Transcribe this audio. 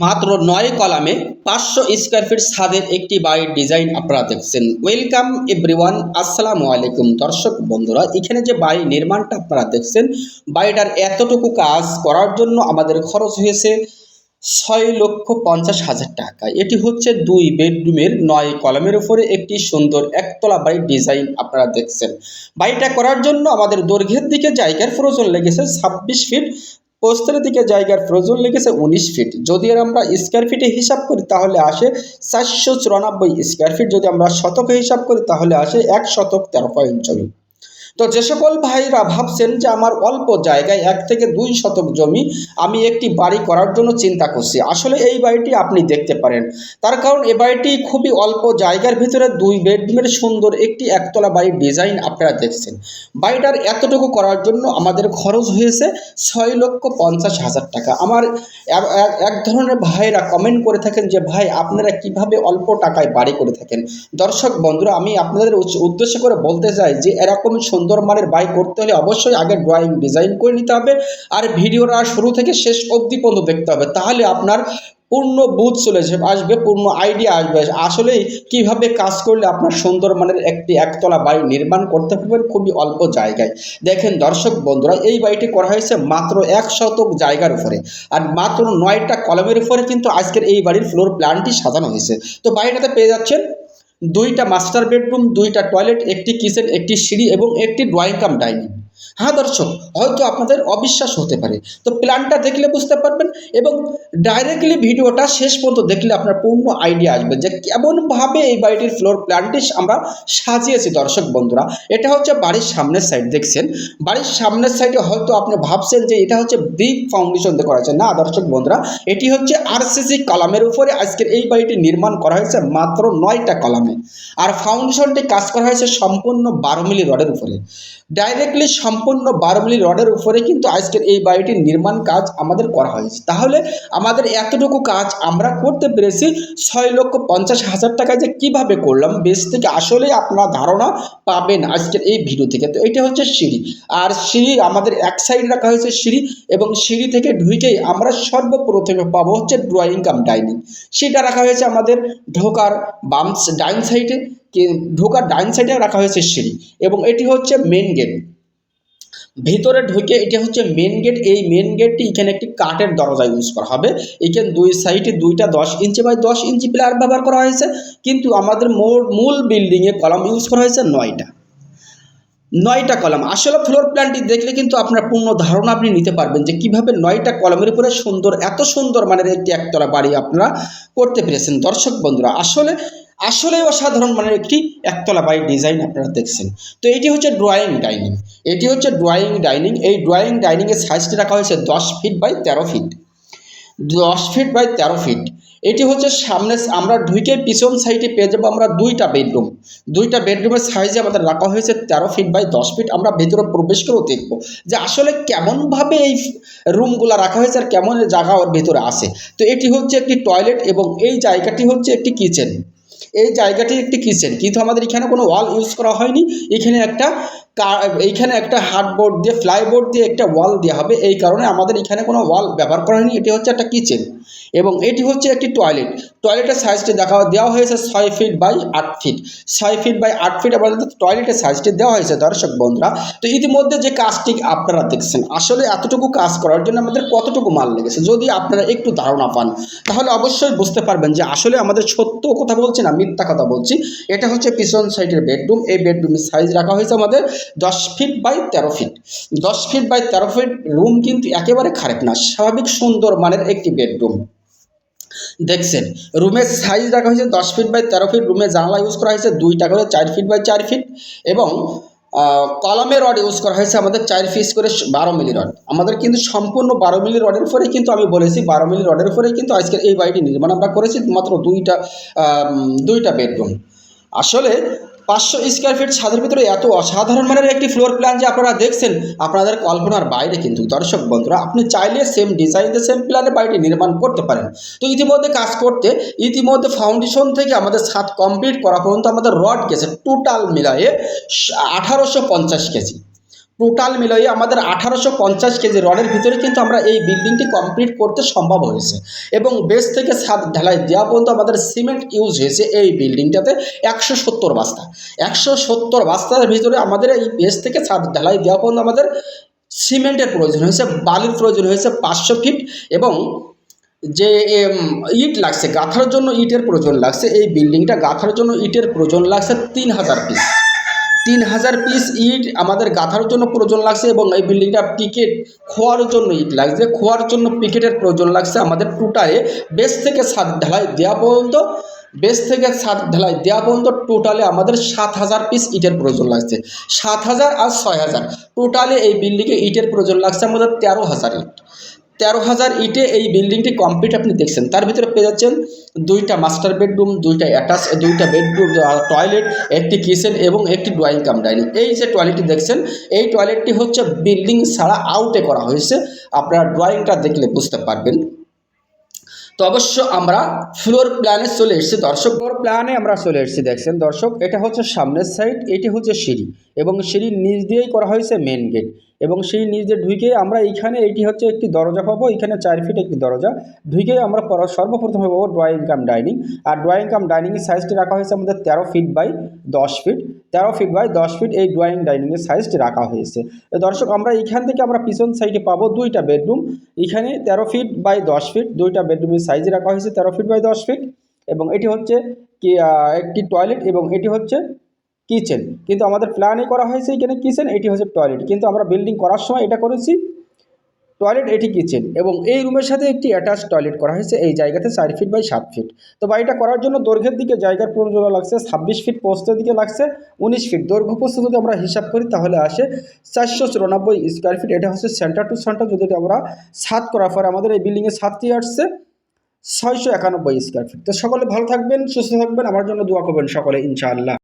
মাত্র নয় কলামে পাঁচশো স্কোয়ার ফিট ছাদের একটি বাড়ির ডিজাইন আপনারা দেখছেন। ওয়েলকাম এভরিওয়ান আসসালামু আলাইকুম। দর্শক বন্ধুরা, এখানে যে বাড়ি নির্মাণটা আপনারা দেখছেন, বাড়িটার এতটুকু কাজ করার জন্য আমাদের খরচ হয়েছে ছয় লক্ষ পঞ্চাশ হাজার টাকা। এটি হচ্ছে দুই বেডরুমের নয় কলমের উপরে একটি সুন্দর একতলা বাড়ির ডিজাইন আপনারা দেখছেন। বাড়িটা করার জন্য আমাদের দৈর্ঘ্যের দিকে জায়গার প্রয়োজন লেগেছে ছাব্বিশ ফিট প্রস্থের দিকে জায়গার প্রয়োজন লেগেছে উনিশ ফিট। যদি এর আমরা স্কোয়ার ফিটে হিসাব করি, তাহলে আসে চারশো চুরানব্বই স্কোয়ার ফিট যদি আমরা শতকে হিসাব করি, তাহলে আসে এক শতক তেরো পয়েন্ট জমি তো যে সকল ভাইরা ভাবছেন যে আমার অল্প জায়গায় এক থেকে দুই শতক জমি আমি একটি বাড়ি করার জন্য চিন্তা করছি, আসলে এই বাড়িটি আপনি দেখতে পারেন। তার কারণ এ বাড়িটি খুবই অল্প জায়গার ভিতরে দুই বেডরুমের সুন্দর একটি একতলা বাড়ির ডিজাইন আপনারা দেখছেন। বাড়িটার এতটুকু করার জন্য আমাদের খরচ হয়েছে ছয় লক্ষ পঞ্চাশ হাজার টাকা। আমার এক- ধরনের ভাইরা কমেন্ট করে থাকেন যে, ভাই, আপনারা কীভাবে অল্প টাকায় বাড়ি করে থাকেন? দর্শক বন্ধুরা, আমি আপনাদের উদ্দেশ্য করে বলতে চাই যে, এরকম সুন্দর মানের বাইক করতে হলে অবশ্যই আগে ড্রয়িং ডিজাইন করে নিতে হবে। আর ভিডিওটা শুরু থেকে শেষ অবধি পর্যন্ত দেখতে হবে। তাহলে আপনার পূর্ণ বুথ চলে আসবে, পূর্ণ আইডিয়া আসবে। আসলেই কীভাবে কাজ করলে আপনার সুন্দর মানের একটি একতলা বাড়ি নির্মাণ করতে পারবেন খুবই অল্প জায়গায়। দেখেন দর্শক বন্ধুরা, এই বাড়িটি করা হয়েছে মাত্র এক শতক জায়গার উপরে। আর মাত্র নয়টা কলমের উপরে কিন্তু আজকের এই বাড়ির ফ্লোর প্ল্যানটি সাজানো হয়েছে। তো বাড়িটাতে পেয়ে যাচ্ছেন দুইটা মাস্টার বেডরুম দুইটা টয়লেট একটি কিচেন একটি সিঁড়ি এবং একটি ড্রয়িং কাম ডাইনিং হ্যাঁ দর্শক, হয়তো আপনাদের অবিশ্বাস হতে পারে। তো প্ল্যানটা দেখলে বুঝতে পারবেন এবং ডাইরেক্টলি ভিডিওটা শেষ পর্যন্ত দেখলে আপনার পূর্ণ আইডিয়া আসবে যে কেমনভাবে এই বাড়িটির ফ্লোর প্ল্যানটি আমরা সাজিয়েছি দর্শক বন্ধুরা। এটা হচ্ছে বাড়ির সামনের সাইড দেখছেন? বাড়ির সামনের সাইডে হয়তো আপনি ভাবছেন যে এটা হচ্ছে ব্রিক ফাউন্ডেশন দিয়ে করা না দর্শক বন্ধুরা, এটি হচ্ছে আরসিসি কলামের উপরে আজকের এই বাড়িটি নির্মাণ করা হয়েছে মাত্র নয়টা কলামে। আর ফাউন্ডেশনটি কাজ করা হয়েছে সম্পূর্ণ বারো মিলি রডের উপরে। ডাইরেক্টলি সম্পূর্ণ বারোমিলি রডের উপরে কিন্তু আজকের এই বাড়িটির নির্মাণ কাজ আমাদের করা হয়েছে। তাহলে আমাদের এতটুকু কাজ আমরা করতে পেরেছি ছয় লক্ষ পঞ্চাশ হাজার টাকা যে কীভাবে করলাম, বেশ থেকে আসলেই আপনারা ধারণা পাবেন আজকের এই ভিডিও থেকে। তো এটা হচ্ছে সিঁড়ি। আর সিঁড়ি আমাদের এক সাইড রাখা হয়েছে সিঁড়ি এবং সিঁড়ি থেকে ঢুকেই আমরা সর্বপ্রথমে পাবো হচ্ছে ড্রয়িং কাম ডাইনিং সেটা রাখা হয়েছে আমাদের ঢোকার বাম ডাইন সাইডে। ঢোকার ডাইন সাইডে রাখা হয়েছে সিঁড়ি এবং এটি হচ্ছে মেন গেট ভিতরে ঢুকে এটা হচ্ছে মেন গেট এই মেন গেটটি এখানে একটি কাঠের দরজা ইউজ করা হবে। এখানে দুই সাইডে দুইটা দশ ইঞ্চি বাই দশ ইঞ্চি প্লেয়ার ব্যবহার করা হয়েছে। কিন্তু আমাদের মূল বিল্ডিংয়ে কলাম ইউজ করা হয়েছে নয়টা। নয়টা কলাম। আসলে ফ্লোর প্ল্যানটি দেখলে কিন্তু আপনার পূর্ণ ধারণা আপনি নিতে পারবেন যে কীভাবে নয়টা কলমের উপরে সুন্দর, এত সুন্দর মানের একটি একতলা বাড়ি আপনারা করতে পেরেছেন। দর্শক বন্ধুরা, আসলে আসলে অসাধারণ মানের একটি একতলা বাড়ির ডিজাইন আপনারা দেখছেন। তো এটি হচ্ছে ড্রয়িং ডাইনিং এটি হচ্ছে ড্রয়িং ডাইনিং এই ড্রয়িং ডাইনিংয়ের সাইজটি রাখা হয়েছে দশ ফিট বাই তেরো ফিট দশ ফিট বাই তেরো ফিট এটি হচ্ছে সামনে, আমরা ঢুকে পিছন সাইডে পেয়ে যাব আমরা দুইটা বেডরুম দুইটা বেডরুমের সাইজে আমাদের রাখা হয়েছে তেরো ফিট বাই দশ ফিট আমরা ভেতরে প্রবেশ করেও দেখব যে আসলে কেমনভাবে এই রুমগুলো রাখা হয়েছে আর কেমন জায়গা ওর ভেতরে আছে। তো এটি হচ্ছে একটি টয়লেট এবং এই জায়গাটি হচ্ছে একটি কিচেন এই জায়গাটি একটি কিচেন কিন্তু আমাদের এখানে কোনো ওয়াল ইউজ করা হয়নি। এখানে একটা এইখানে একটা হার্ডবোর্ড দিয়ে, ফ্লাইবোর্ড দিয়ে একটা ওয়াল দেওয়া হবে। এই কারণে আমাদের এখানে কোনো ওয়াল ব্যবহার করা হয়নি। এটি হচ্ছে একটা কিচেন এবং এটি হচ্ছে একটি টয়লেট। টয়লেটের সাইজটি দেখা, দেওয়া হয়েছে ছয় ফিট বাই আট ফিট। ছয় ফিট বাই আট ফিট আমাদের টয়লেটের সাইজটি দেওয়া হয়েছে, দর্শক বন্ধুরা। তো ইতিমধ্যে যে কাজটি আপনারা দেখছেন, আসলে এতটুকু কাজ করার জন্য আমাদের কতটুকু মাল লেগেছে? যদি আপনারা একটু ধারণা পান, তাহলে অবশ্যই বুঝতে পারবেন যে আসলে আমাদের সত্য কথা বলছি না, মিথ্যা কথা বলছি। এটা হচ্ছে পিছন সাইডের বেডরুম। এই বেডরুমের সাইজ রাখা হয়েছে আমাদের দশ ফিট বাই তেরো ফিট দশ ফিট বাই তেরো ফিট রুম কিন্তু একেবারে খারাপ না, স্বাভাবিক সুন্দর মানের একটি বেডরুম দেখছেন রুমের সাইজ রাখা হয়েছে দশ ফিট বাই তেরো ফিট রুমের জানলা ইউজ করা হয়েছে দুইটা করে, চার ফিট বাই চার ফিট এবং কলমের রড ইউজ করা হয়েছে আমাদের চার পিস করে বারো মিলি রড আমাদের কিন্তু সম্পূর্ণ বারো মিলি রডের উপরে কিন্তু আমি বলেছি বারো মিলি রডের উপরে কিন্তু আজকের এই বাড়িটি নির্মাণ আমরা করেছি মাত্র দুইটা দুইটা বেডরুম আসলে পাঁচশো স্কোয়ার ফিট ছাদের ভিতরে এত অসাধারণ মানের একটি ফ্লোর প্ল্যান যে আপনারা দেখছেন, আপনাদের কল্পনার বাইরে কিন্তু। দর্শক বন্ধুরা, আপনি চাইলে সেম ডিজাইনে সেম প্ল্যানে বাড়িটি নির্মাণ করতে পারেন। তো ইতিমধ্যে কাজ করতে, ইতিমধ্যে ফাউন্ডেশন থেকে আমাদের ছাদ কমপ্লিট করা পর্যন্ত আমাদের রড গেছে টোটাল মিলাইয়ে আঠারোশো পঞ্চাশ কেজি। টোটাল মিলিয়ে আমাদের আঠারোশো পঞ্চাশ কেজি রডের ভিতরে কিন্তু আমরা এই বিল্ডিংটি কমপ্লিট করতে সম্ভব হয়েছে। এবং বেস থেকে ছাদ ঢালাই দেওয়া পর্যন্ত আমাদের সিমেন্ট ইউজ হয়েছে এই বিল্ডিংটাতে একশো সত্তর বাস্তা। একশো সত্তর বাস্তার ভিতরে আমাদের এই বেস থেকে ছাদ ঢালাই দেওয়া পর্যন্ত আমাদের সিমেন্টের প্রয়োজন হয়েছে, বালির প্রয়োজন হয়েছে পাঁচশো ফিট এবং যে ইট লাগছে, গাঁথার জন্য ইটের প্রয়োজন লাগছে, এই বিল্ডিংটা গাঁথার জন্য ইটের প্রয়োজন লাগছে তিন হাজার পিস তিন হাজার পিস ইট আমাদের গাঁথার জন্য প্রয়োজন লাগছে এবং এই বিল্ডিংটা পিকেট খোয়ার জন্য ইট লাগছে। খোয়ার জন্য পিকেটের প্রয়োজন লাগছে আমাদের টোটালে। বেস থেকে ছাদ ঢালাই দেওয়া পর্যন্ত বেস থেকে ছাদ ঢালাই দেওয়া পর্যন্ত টোটালে আমাদের সাত হাজার পিস ইটের প্রয়োজন লাগছে। সাত হাজার আর ছয় হাজার টোটালে এই বিল্ডিংয়ে ইটের প্রয়োজন লাগছে আমাদের তেরো হাজার ইট। তেরো হাজার ইটে এই বিল্ডিংটি কমপ্লিট আপনি দেখছেন। তার ভিতরে পেয়ে যাচ্ছেন দুইটা মাস্টার বেডরুম, দুইটা অ্যাটাচ, দুইটা বেডরুম টয়লেট, একটি কিচেন এবং একটি ড্রয়িং কাম ডাইনিং। এই যে টয়লেটটি দেখছেন, এই টয়লেটটি হচ্ছে বিল্ডিং ছাড়া আউটে করা হয়েছে। আপনারা ড্রয়িংটা দেখলে বুঝতে পারবেন। তো অবশ্য আমরা ফ্লোর প্ল্যানে চলে এসেছি, দর্শক। ফ্লোর প্ল্যানে আমরা চলে এসেছি, দেখছেন দর্শক। এটা হচ্ছে সামনের সাইড এটি হচ্ছে সিঁড়ি এবং সিঁড়ির নিচ দিয়েই করা হয়েছে মেন গেট এবং সেই নিচ দিয়ে ঢুকে আমরা এইখানে, এইটি হচ্ছে একটি দরজা পাবো এখানে চার ফিট একটি দরজা। ঢুকে আমরা পর- সর্বপ্রথমে পাবো ড্রয়িং কাম ডাইনিং আর ড্রয়িং কাম ডাইনিংয়ের সাইজটি রাখা হয়েছে আমাদের তেরো ফিট বাই দশ ফিট তেরো ফিট বাই দশ ফিট এই ড্রয়িং ডাইনিংয়ের সাইজটি রাখা হয়েছে। দর্শক, আমরা এইখান থেকে আমরা পিছন সাইডে পাবো দুইটা বেডরুম এখানে তেরো ফিট বাই দশ ফিট দুইটা বেডরুমের সাইজ রাখা হয়েছে তেরো ফিট বাই দশ ফিট এবং এটি হচ্ছে কি একটি টয়লেট এবং এটি হচ্ছে কিচেন। কিন্তু আমাদের প্ল্যানে করা হয়েছে এখানে কিচেন, এটি হচ্ছে টয়লেট কিন্তু আমরা বিল্ডিং করার সময় এটা করেছি টয়লেট এটি কিচেন এবং এই রুমের সাথে একটি অ্যাটাচ টয়লেট করা হয়েছে, এই জায়গাতে চার ফিট বাই সাত ফিট তো বাড়িটা করার জন্য দৈর্ঘ্যের দিকে জায়গার প্রয়োজন লাগছে, ছাব্বিশ ফিট পোস্টের দিকে লাগছে, উনিশ ফিট দৈর্ঘ্য পোস্ত যদি আমরা হিসাব করি, তাহলে আসে চারশো চুরানব্বই স্কোয়ার ফিট এটা হচ্ছে সেন্টার টু সেন্টার যদি আমরা ছাদ করার পরে আমাদের এই বিল্ডিংয়ের ছাদটি আসছে, ছয়শো একানব্বই স্কোয়ার ফিট তো সকলে ভালো থাকবেন, সুস্থ থাকবেন। আমার জন্য দোয়া করবেন সকলে, ইনশাআল্লাহ।